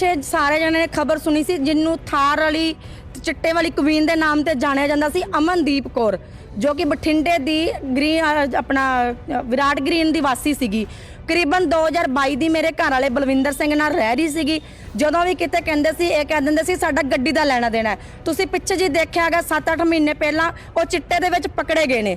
ਪਿੱਛੇ ਸਾਰੇ ਜਣੇ ਨੇ ਖਬਰ ਸੁਣੀ ਸੀ ਜਿਹਨੂੰ ਥਾਰ ਵਾਲੀ ਚਿੱਟੇ ਵਾਲੀ ਕੁਵੀਨ ਦੇ ਨਾਮ ਤੇ ਜਾਣਿਆ ਜਾਂਦਾ ਸੀ, ਅਮਨਦੀਪ ਕੌਰ, ਜੋ ਕਿ ਬਠਿੰਡੇ ਦੀ ਗ੍ਰੀਨ ਆਪਣਾ ਵਿਰਾਟ ਗ੍ਰੀਨ ਦੀ ਵਾਸੀ ਸੀਗੀ। ਕਰੀਬਨ 2022 ਦੀ ਮੇਰੇ ਘਰ ਵਾਲੇ ਬਲਵਿੰਦਰ ਸਿੰਘ ਨਾਲ ਰਹਿ ਰਹੀ ਸੀਗੀ। ਜਦੋਂ ਵੀ ਕਿਤੇ ਕਹਿੰਦੇ ਸੀ, ਇਹ ਕਹਿ ਦਿੰਦੇ ਸੀ, ਸਾਡਾ ਗੱਡੀ ਦਾ ਲੈਣਾ ਦੇਣਾ ਤੁਸੀਂ ਪਿੱਛੇ ਜੀ ਦੇਖਿਆ ਹੈਗਾ 7-8 ਮਹੀਨੇ ਪਹਿਲਾਂ ਉਹ ਚਿੱਟੇ ਦੇ ਵਿੱਚ ਪਕੜੇ ਗਏ ਨੇ।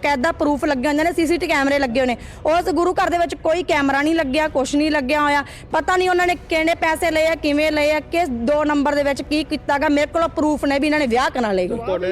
ਬਕਾਇਦਾ ਪ੍ਰੂਫ ਲੱਗੇ ਹੁੰਦੇ ਨੇ ਸੀਸੀਟੀ ਕੈਮਰੇ ਲੱਗੇ ਹੋਏ ਨੇ ਉਸ ਗੁਰੂ ਘਰ ਦੇ ਵਿੱਚ ਕੋਈ ਕੈਮਰਾ ਨਹੀਂ ਲੱਗਿਆ ਕੁਛ ਨਹੀਂ ਲੱਗਿਆ ਹੋਇਆ। ਪਤਾ ਨਹੀਂ ਉਹਨਾਂ ਨੇ ਕਿਹੜੇ ਪੈਸੇ ਲਏ ਆ ਕਿਵੇਂ ਲਏ ਆ ਕਿਸ ਦੋ ਨੰਬਰ ਦੇ ਵਿੱਚ ਕੀ ਕੀਤਾਗਾ ਮੇਰੇ ਕੋਲ ਪ੍ਰੂਫ ਨੇ ਵੀ ਇਹਨਾਂ ਨੇ ਵਿਆਹ ਕਰਾ ਲਏ। ਤੁਹਾਡੇ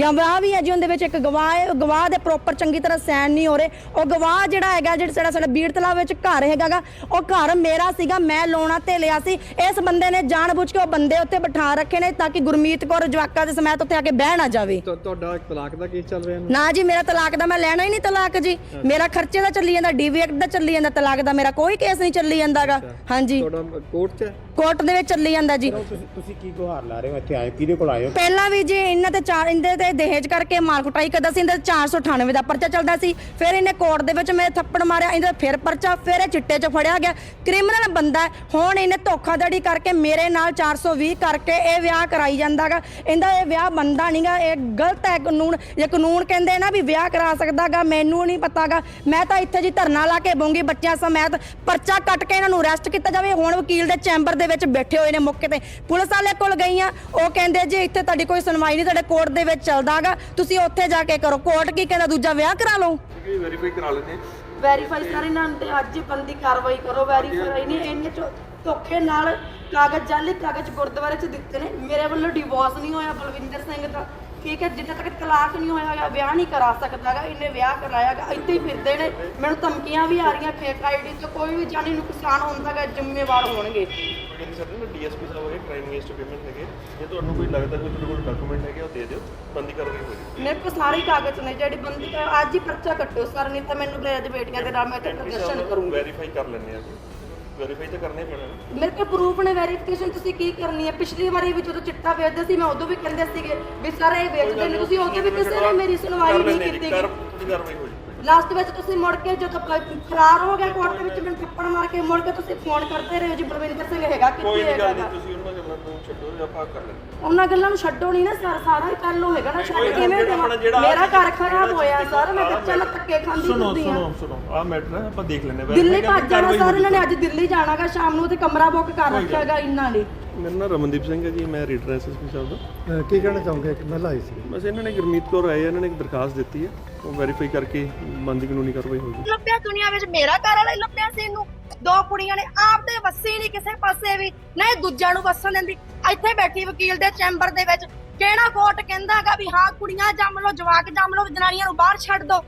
ਗਵਾਹ ਵੀ ਹੈ ਜੀ ਉਹਦੇ ਵਿੱਚ ਇੱਕ ਗਵਾਹ ਹੈ ਗਵਾਹ ਦੇ ਪ੍ਰੋਪਰ ਚੰਗੀ ਤਰ੍ਹਾਂ ਸਾਈਨ ਨਹੀਂ ਹੋ ਰਹੇ। ਉਹ ਗਵਾਹ ਜਿਹੜਾ ਹੈਗਾ ਜਿਹੜਾ ਸਾਡਾ ਸਾਡਾ ਬੀੜ ਤਲਾਬ ਵਿੱਚ ਘਰ ਹੈਗਾਗਾ ਉਹ ਘਰ ਮੇਰਾ ਸੀਗਾ ਮੈਂ ਲੋਨਾ ਤੇ ਲਿਆ ਸੀ। ਇਸ ਬੰਦੇ ਨੇ ਜਾਣਬੁੱਝ ਕੇ ਉਹ ਬੰਦੇ ਉੱਤੇ ਬਿਠਾ ਰੱਖੇ ਨੇ ਤਾਂ ਕਿ ਗੁਰਮੀਤ ਕੌਰ ਜਵਾਕਾ ਦੇ ਸਮੇਤ ਉੱਥੇ ਆ ਕੇ ਬਹਿ ਨਾ ਜਾਵੇ। ਤੁਹਾਡਾ ਤਲਾਕ ਦਾ ਕੇਸ ਚੱਲ ਰਿਹਾ ਨਾ ਨਾ ਜੀ ਮੇਰਾ ਤਲਾਕ ਦਾ ਮੈਂ ਲੈਣਾ ਹੀ ਨਹੀਂ ਤਲਾਕ ਜੀ। ਮੇਰਾ ਖਰਚੇ ਦਾ ਚੱਲੀ ਜਾਂਦਾ ਡੀਵੀ ਐਕਟ ਦਾ ਚੱਲੀ ਜਾਂਦਾ ਤਲਾਕ ਦਾ ਮੇਰਾ ਕੋਈ ਕੇਸ ਨਹੀਂ ਚੱਲੀ ਜਾਂਦਾਗਾ। ਹਾਂਜੀ। ਤੁਹਾਡਾ ਕੋਰਟ 'ਚ? ਹੈ ਕੋਰਟ ਦੇ ਵਿੱਚ ਚੱਲੀ ਜਾਂਦਾ ਜੀ। ਤੁਸੀਂ ਤੁਸੀਂ ਕੀ ਗੁਹਾਰ ਲਾ ਰਹੇ ਹੋ ਇੱਥੇ ਆਏ? ਕਿਹਦੇ ਕੋਲ ਆਏ ਹੋ? ਪਹਿਲਾਂ ਵੀ ਜੀ ਇਹਨਾਂ ਤੇ ਚਾਰ ਇਹਦੇ ਤੇ ਦਹੇਜ ਕਰਕੇ ਮਾਰ ਕੁਟਾਈ ਕਰਦਾ ਸੀ ਇਹਦੇ ਤੇ 498 ਦਾ ਪਰਚਾ ਚੱਲਦਾ ਸੀ। ਫਿਰ ਇਹਨੇ ਕੋਰਟ ਦੇ ਵਿੱਚ ਮੇਰੇ ਥੱਪੜ ਮਾਰਿਆ ਇਹਦੇ ਫਿਰ ਪਰਚਾ ਫਿਰ ਇਹ ਚਿੱਟੇ 'ਚ ਫੜਿਆ ਗਿਆ। ਕ੍ਰਿਮੀਨਲ ਬੰਦਾ ਹੈ। ਹੁਣ ਇਹਨੇ ਧੋਖਾਧੜੀ ਕਰਕੇ ਮੇਰੇ ਨਾਲ 420 ਕਰਕੇ ਇਹ ਵਿਆਹ ਕਰਾਈ ਜਾਂਦਾਗਾ। ਇਹਦਾ ਇਹ ਵਿਆਹ ਬੰਦਾ ਨਹੀਂਗਾ ਇਹ ਗਲਤ ਹੈ ਕਾਨੂੰਨ। ਇਹ ਕਾਨੂੰਨ ਕਹਿੰਦੇ ਨਾ ਵੀ ਵਿਆਹ ਕਰਾ ਸਕਦਾਗਾ ਮੈਨੂੰ ਨਹੀਂ ਪਤਾਗਾ। ਮੈਂ ਤਾਂ ਇੱਥੇ ਜੀ ਧਰਨਾ ਲਾ ਕੇ ਬਉਂਗੀ ਬੱਚਿਆਂ ਸਮੇਤ। ਪਰਚਾ ਕੱਟ ਕੇ ਇਹਨਾਂ ਨੂੰ ਅਰੈਸਟ ਕੀਤਾ ਜਾਵੇ। ਹੁਣ ਵਕੀਲ ਦੇ ਚੈਂਬਰ ਦੇ ਵਿੱਚ ਬੈਠੇ ਹੋਏ ਨੇ ਮੌਕੇ ਤੇ। ਪੁਲਿਸ ਵਾਲੇ ਕੋਲ ਗਈਆਂ। ਉਹ ਕਹਿੰਦੇ ਜੀ ਇੱਥੇ ਤੁਹਾਡੀ ਕੋਈ ਸੁਣਵਾਈ ਨਹੀਂ ਤੁਹਾਡੇ ਕੋਰਟ ਦੇ ਵਿੱਚ ਚੱਲਦਾਗਾ। ਤੁਸੀਂ ਉੱਥੇ ਜਾ ਕੇ ਕਰੋ। ਕੋਰਟ ਕੀ ਕਹਿੰਦਾ? ਦੂਜਾ ਵਿਆਹ ਕਰਾ ਲਓ। ਵੈਰੀਫਾਈ ਕਰਾ ਲੈਂਦੇ ਵੈਰੀਫਾਈ ਸਾਰੇ ਨਾਲ ਤੇ ਅੱਜ ਹੀ ਬੰਦੀ ਕਾਰਵਾਈ ਕਰੋ। ਵੈਰੀਫਾਈ ਨਹੀਂ ਇੰਨੇ ਚੋ- ਧੋਖੇ ਨਾਲ ਕਾਗਜ਼ ਜਾਲੀ ਕਾਗਜ਼ ਗੁਰਦੁਆਰੇ 'ਚ ਦਿੱਤੇ ਨੇ। ਮੇਰੇ ਵੱਲੋਂ ਡਿਵੋਰਸ ਨਹੀਂ ਹੋਇਆ ਬਲਵਿੰਦਰ ਸਿੰਘ ਦਾ। ਠੀਕ ਹੈ ਜਿੱਦਾਂ ਤੱਕ ਤਲਾਕ ਨਹੀਂ ਹੋਇਆ ਹੈਗਾ ਵਿਆਹ ਨਹੀਂ ਕਰਾ ਸਕਦਾਗਾ ਇਹਨੇ ਵਿਆਹ ਕਰਾਇਆਗਾ ਇੱਥੇ ਹੀ ਫਿਰਦੇ ਨੇ। ਮੈਨੂੰ ਧਮਕੀਆਂ ਵੀ ਆ ਰਹੀਆਂ ਫੇਕ ਆਈਡੀ ਤੋਂ ਕੋਈ ਵੀ ਜਾਨੀ ਨੁਕਸਾਨ ਹੁੰਦਾਗਾ ਜ਼ਿੰਮੇਵਾਰ ਹੋਣਗੇ। ਡੀਐਸਪੀ ਸਾਹਿਬ ਹੈਗੇ ਕ੍ਰਾਈਮ ਅਗੇਂਸਟ ਪੇਮੈਂਟ ਹੈਗੇ। ਜੇ ਤੁਹਾਨੂੰ ਕੋਈ ਲੱਗਦਾ ਕੋਈ ਤੁਹਾਡੇ ਕੋਲ ਡਾਕੂਮੈਂਟ ਹੈਗੇ ਉਹ ਦੇ ਦਿਓ। ਬੰਦੀ ਕਾਰਵਾਈ ਹੋ ਜਾਊਗੀ ਮੇਰੇ ਕੋਲ ਸਾਰੇ ਕਾਗਜ਼ ਨੇ ਜਿਹੜੀ ਬੰਦੀ ਕਰ ਅੱਜ ਹੀ ਪਰਚਾ ਕੱਟੋ ਸਰ ਨਹੀਂ ਤਾਂ ਮੈਨੂੰ ਮੇਰੇ ਬੇਟੀਆਂ ਦੇ ਨਾਲ ਮੈਂ ਪ੍ਰਦਰਸ਼ਨ ਕਰੂੰਗੀ। ਵੈਰੀਫਾਈ ਕਰ ਲੈਂਦੇ ਆ ਜੀ। ਵੈਰੀਫਾਈ ਤਾਂ ਕਰਨਾ ਹੀ ਪੈਣਾ ਨਾ। ਮੇਰੇ ਕੋਲ ਪ੍ਰੂਫ ਨੇ ਵੈਰੀਫਿਕੇਸ਼ਨ ਤੁਸੀਂ ਕੀ ਕਰਨੀ ਹੈ ਪਿਛਲੀ ਵਾਰੀ ਵੀ ਜਦੋਂ ਚਿੱਟਾ ਵੇਚਦੇ ਸੀ ਮੈਂ ਉਦੋਂ ਵੀ ਕਹਿੰਦੇ ਸੀਗੇ ਵੀ ਸਰ ਇਹ ਵੇਚਦੇ ਨੇ ਤੁਸੀਂ ਉਦੋਂ ਵੀ ਕਿਸੇ ਨੇ ਮੇਰੀ ਸੁਣਵਾਈ ਨਹੀਂ ਕੀਤੀ ਕਰ ਤੁਹਾਡੀ ਕਾਰਵਾਈ ਹੋ ਜਾਊਗੀ। ਲਾਸਟ ਵਿੱਚ ਤੁਸੀਂ ਮੁੜ ਕੇ ਜਦੋਂ ਕ- ਫਰਾਰ ਹੋ ਗਏ ਕੋਰਟ ਦੇ ਵਿੱਚ ਮੈਨੂੰ ਥੱਪੜ ਮਾਰ ਕੇ ਮੁੜ ਕੇ ਤੁਸੀਂ ਫੋਨ ਕਰਦੇ ਰਹੇ ਹੋ ਜੀ ਬਲਵਿੰਦਰ ਸਿੰਘ ਹੈਗਾ ਕੋਈ ਕਿੱਥੇ ਨਹੀਂ ਹੈਗਾ ਗੱਲ? ਨਹੀਂ ਤੁਸੀਂ ਉਹਨਾਂ ਗੱਲਾਂ ਨੂੰ ਛੱਡੋ ਜਾਂ ਆਪਾਂ ਕਰ ਲੈਂਦੇ ਉਹਨਾਂ ਗੱਲਾਂ ਨੂੰ ਛੱਡੋ ਨਹੀਂ ਨਾ ਸਰ ਸਾਰਾ ਹੀ ਕੱਲ ਨੂੰ ਹੈਗਾ ਨਾ ਛੱਡ ਕਿਵੇਂ ਦੇਵਾਂ? ਮੇਰਾ ਘਰ ਖਰਾਬ ਹੋਇਆ ਸਰ ਮੈਂ ਆਹ ਬੱਚਾ ਨਾਲ ਧੱਕੇ ਖਾਂਦੀ ਸੁਣੋ ਫਿਰਦੀ ਹਾਂ। ਸੁਣੋ ਸੁਣੋ ਆ ਮੈਟਰ ਹੈ ਆਪਾਂ ਦੇਖ ਲੈਂਦੇ ਹਾਂ। ਦਿੱਲੀ ਭੱਜ ਜਾਣਾ ਸਰ। ਇਹਨਾਂ ਨੇ ਅੱਜ ਦਿੱਲੀ ਜਾਣਾਗਾ ਸ਼ਾਮ ਨੂੰ ਤੇ ਕਮਰਾ ਬੁੱਕ ਕਰ ਰੱਖਿਆ ਹੈਗਾ ਇਹਨਾਂ ਨੇ। ਮੇਰਾ ਨਾਮ ਰਮਨਦੀਪ ਸਿੰਘ ਹੈ ਜੀ ਮੈਂ ਰੀਡਰ ਐਸਐਸਪੀ ਸਾਹਿਬ ਦਾ। ਕੀ ਕਹਿਣਾ ਚਾਹੋਗੇ? ਇੱਕ ਮਹਿਲਾ ਆਈ ਸੀ। ਬਸ ਇਹਨਾਂ ਨੇ ਗੁਰਮੀਤ ਕੌਰ ਆਏ ਆ, ਇਹਨਾਂ ਨੇ ਇੱਕ ਦਰਖਾਸਤ ਦਿੱਤੀ ਹੈ। ਉਹ ਵੈਰੀਫਾਈ ਕਰਕੇ ਬੰਦੀ ਕਾਨੂੰਨੀ ਕਾਰਵਾਈ ਹੋਊਗੀ ਲੱਭਿਆ ਦੁਨੀਆ ਵਿੱਚ ਮੇਰਾ ਘਰ ਵਾਲਾ ਹੀ ਲੱਭਿਆ ਸੀ ਇਹਨੂੰ। ਦੋ ਕੁੜੀਆਂ ਨੇ ਆਪਦੇ ਵੱਸੀ ਨਹੀਂ ਕਿਸੇ ਪਾਸੇ ਵੀ ਨਾ ਇਹ ਦੂਜਿਆਂ ਨੂੰ ਵਸਣ ਦਿੰਦੀ। ਇੱਥੇ ਬੈਠੀ ਵਕੀਲ ਦੇ ਚੈਂਬਰ ਦੇ ਵਿੱਚ। ਕਿਹੜਾ ਕੋਰਟ ਕਹਿੰਦਾਗਾ ਵੀ ਹਾਂ ਕੁੜੀਆਂ ਜੰਮ ਲਓ ਜਵਾਕ ਜੰਮ ਲਓ ਜਨਾਨੀਆਂ ਨੂੰ ਬਾਹਰ ਛੱਡ ਦਿਓ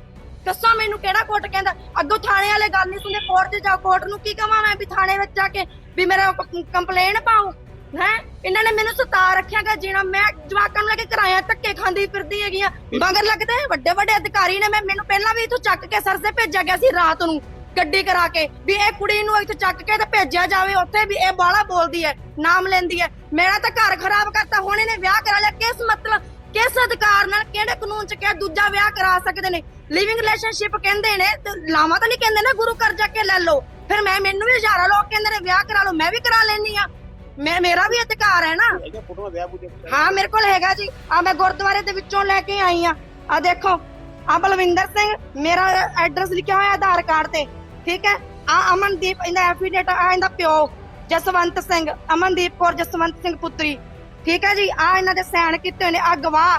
ਦੱਸੋ ਮੈਨੂੰ ਕਿਹੜਾ ਕੋਰਟ ਕਹਿੰਦਾ? ਅੱਗੋਂ ਥਾਣੇ ਵਾਲੇ ਗੱਲ ਨਹੀਂ ਸੁਣਦੇ ਕੋਰਟ 'ਚ ਜਾ ਕੋਰਟ ਨੂੰ ਕੀ ਕਹਾਂ ਮੈਂ ਵੀ ਥਾਣੇ ਵਿੱਚ ਜਾ ਕੇ ਵੀ ਮੇਰਾ ਕੰਪਲੇਨ ਪਾਉ? ਹੈ? ਇਹਨਾਂ ਨੇ ਮੈਨੂੰ ਸਤਾ ਰੱਖਿਆਗਾ ਜੀਣਾ। ਮੈਂ ਜਵਾਕਾਂ ਨੂੰ ਲੈ ਕੇ ਕਿਰਾਇਆ ਧੱਕੇ ਖਾਂਦੀ ਫਿਰਦੀ ਹੈਗੀ ਆ। ਮਗਰ ਲੱਗਦੇ ਵੱਡੇ ਵੱਡੇ ਅਧਿਕਾਰੀ ਨੇ ਮੈਂ ਮੈਨੂੰ ਪਹਿਲਾਂ ਵੀ ਇੱਥੋਂ ਚੱਕ ਕੇ ਸਰਸੇ ਭੇਜਿਆ ਗਿਆ ਸੀ ਰਾਤ ਨੂੰ ਗੱਡੀ ਕਰਾ ਕੇ ਵੀ ਇਹ ਕੁੜੀ ਨੂੰ ਇੱਥੇ ਚੱਕ ਕੇ ਤੇ ਭੇਜਿਆ ਜਾਵੇ। ਉੱਥੇ ਵੀ ਇਹ ਬਾਲਾ ਬੋਲਦੀ ਹੈ ਨਾਮ ਲੈਂਦੀ ਹੈ। ਮੇਰਾ ਤਾਂ ਘਰ ਖਰਾਬ ਕਰਤਾ। ਹੁਣ ਇਹਨੇ ਵਿਆਹ ਕਰਾ ਲਿਆ। ਕਿਸ ਮਤਲਬ ਕਿਸ ਅਧਿਕਾਰ ਨਾਲ ਕਿਹੜੇ ਕਾਨੂੰਨ ਚ ਕਿਹਾ ਦੂਜਾ ਵਿਆਹ ਕਰਾ ਸਕਦੇ ਨੇ? ਲਿਵਿੰਗ ਰਿਲੇਸ਼ਨਸ਼ਿਪ ਕਹਿੰਦੇ ਨੇ ਤੇ ਲਾਵਾਂ ਤਾਂ ਨਹੀਂ ਕਹਿੰਦੇ ਨਾ ਗੁਰੂ ਘਰ ਜਾ ਕੇ ਲੈ ਲਓ। ਫਿਰ ਮੈਂ ਮੈਨੂੰ ਵੀ ਹਜ਼ਾਰਾਂ ਲੋਕ ਕਹਿੰਦੇ ਨੇ ਵਿਆਹ ਕਰਾ ਲਓ। ਮੈਂ ਵੀ ਕਰਾ ਲੈਣੀ ਆ ਮੈਂ ਮੇਰਾ ਵੀ ਅਧਿਕਾਰ ਹੈ ਨਾ। ਇਹਦਾ ਵਿਆਹ ਹਾਂ ਮੇਰੇ ਕੋਲ ਹੈਗਾ ਜੀ। ਆ ਮੈਂ ਗੁਰਦੁਆਰੇ ਦੇ ਵਿੱਚੋਂ ਲੈ ਕੇ ਆਈ ਆ। ਆ ਦੇਖੋ ਆ ਬਲਵਿੰਦਰ ਸਿੰਘ ਮੇਰਾ ਐਡਰੈਸ ਲਿਖਿਆ ਹੋਇਆ ਆਧਾਰ ਕਾਰਡ ਤੇ। ਠੀਕ ਹੈ? ਆ ਅਮਨਦੀਪ ਇਹਦਾ ਐਫੀਡੇਟ ਆ ਇਹਦਾ ਪਿਓ ਜਸਵੰਤ ਸਿੰਘ। ਅਮਨਦੀਪ ਕੌਰ ਜਸਵੰਤ ਸਿੰਘ ਪੁੱਤਰੀ। ਠੀਕ ਹੈ ਜੀ? ਆ ਇਹਨਾਂ ਦੇ ਸਾਈਨ ਕੀਤੇ ਹੋਏ ਨੇ। ਆ ਗਵਾਹ